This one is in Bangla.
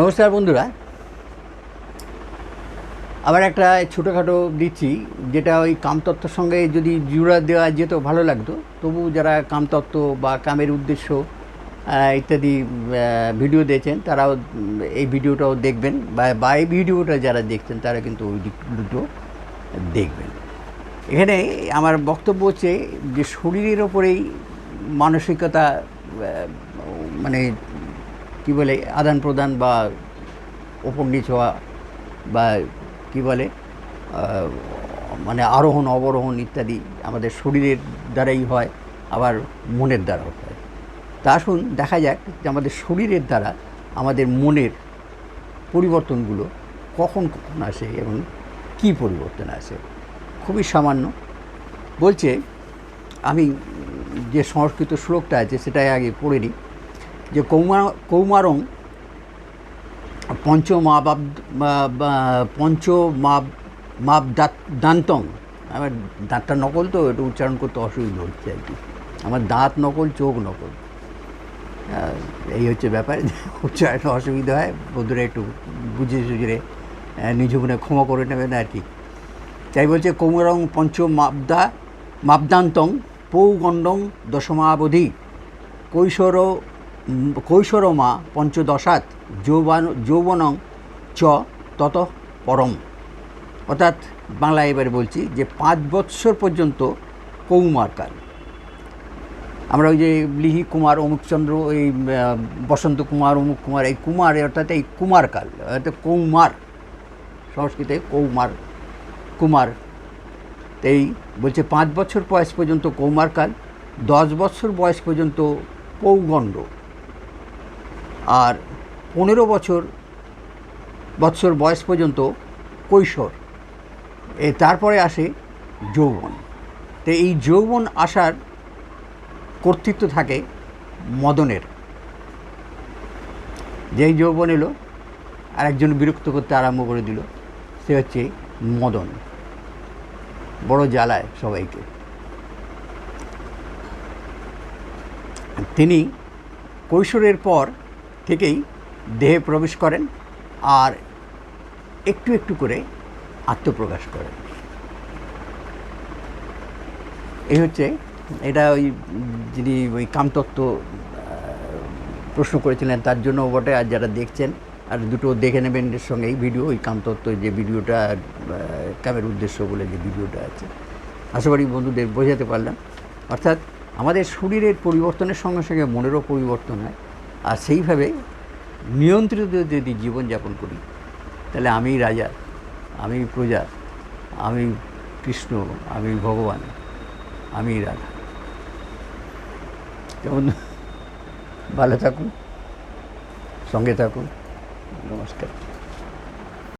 নমস্কার বন্ধুরা। আবার একটা ছোটোখাটো দিচ্ছি, যেটা ওই কামতত্ত্বর সঙ্গে যদি জুড়া দেওয়া যেত ভালো লাগতো। তবু যারা কামতত্ত্ব বা কামের উদ্দেশ্য ইত্যাদি ভিডিও দিয়েছেন তারাও এই ভিডিওটাও দেখবেন বা বা এই ভিডিওটা যারা দেখছেন, তারা কিন্তু ওই দিক দুটো দেখবেন। এখানে আমার বক্তব্য হচ্ছে যে, শরীরের ওপরেই মানসিকতা মানে কি বলে, আদান প্রদান বা ওপর নিচ হওয়া বা কি বলে মানে আরোহণ, অবরোহণ ইত্যাদি আমাদের শরীরের দ্বারাই হয়, আবার মনের দ্বারাও হয়। তা আসুন দেখা যাক যে আমাদের শরীরের দ্বারা আমাদের মনের পরিবর্তনগুলো কখন কখন আসে এবং কী পরিবর্তন আসে। খুবই সামান্য। বলছে, আমি যে সংস্কৃত শ্লোকটা আছে সেটাই আগে পড়ে নিই। যে কৌমা, কৌমারং পঞ্চমাবাব পঞ্চ মাপ দাঁত দান্তং। আমার দাঁতটা নকল তো একটু উচ্চারণ করতে অসুবিধা হচ্ছে আর কি। আমার দাঁত নকল, চোখ নকল। এই হচ্ছে ব্যাপার, উচ্চারণে অসুবিধা হয়, বন্ধুরা একটু বুঝে সুঝে নিজ মনে ক্ষমা করে নেবেন আর কি। তাই বলছে, কৌমরং পঞ্চ মাপদা মাপদান্তং পৌগণ্ডং দশমাবধি। কৈশোর কৈশোরমা পঞ্চদশাত যৌবান, যৌবনং চ তত পরম। অর্থাৎ বাংলায় এবারে বলছি যে পাঁচ বৎসর পর্যন্ত কৌমারকাল। আমরা ওই যে লিহি কুমার অমুকচন্দ্র এই বসন্ত কুমার, অমুক কুমার, এই কুমার, অর্থাৎ এই কুমারকাল, অর্থাৎ কৌমার, সংস্কৃতে কৌমার, কুমার। এই বলছে পাঁচ বছর বয়স পর্যন্ত কৌমারকাল, দশ বছর বয়স পর্যন্ত পৌগণ্ড আর পনেরো বছর, বৎসর বয়স পর্যন্ত কৈশোর। এ তারপরে আসে যৌবন। তো এই যৌবন আসার কর্তৃত্ব থাকে মদনের। যেই যৌবন এলো আর একজন বিরক্ত করতে আরম্ভ করে দিল, সে হচ্ছে মদন। বড় জ্বালায় সবাইকে। তিনি কৈশোরের পর থেকেই দেহে প্রবেশ করেন আর একটু একটু করে আত্মপ্রকাশ করেন। এই হচ্ছে, এটা ওই যিনি ওই কামতত্ত্ব প্রশ্ন করেছিলেন, তার জন্য বটে। আর যারা দেখছেন, আর দুটো দেখে নেবেন এর সঙ্গে এই ভিডিও, ওই কামতত্ত্ব যে ভিডিওটা কামের উদ্দেশ্য বলে যে ভিডিওটা আছে। আশা করি বন্ধুদের বোঝাতে পারলাম। অর্থাৎ আমাদের শরীরের পরিবর্তনের সঙ্গে সঙ্গে মনেরও পরিবর্তন হয়। আর সেইভাবে নিয়ন্ত্রিত যদি জীবনযাপন করি, তাহলে আমি রাজা, আমি প্রজা, আমি কৃষ্ণ, আমি ভগবান, আমি রাধা। কেমন? ভালো থাকুন, সঙ্গে থাকুন। নমস্কার।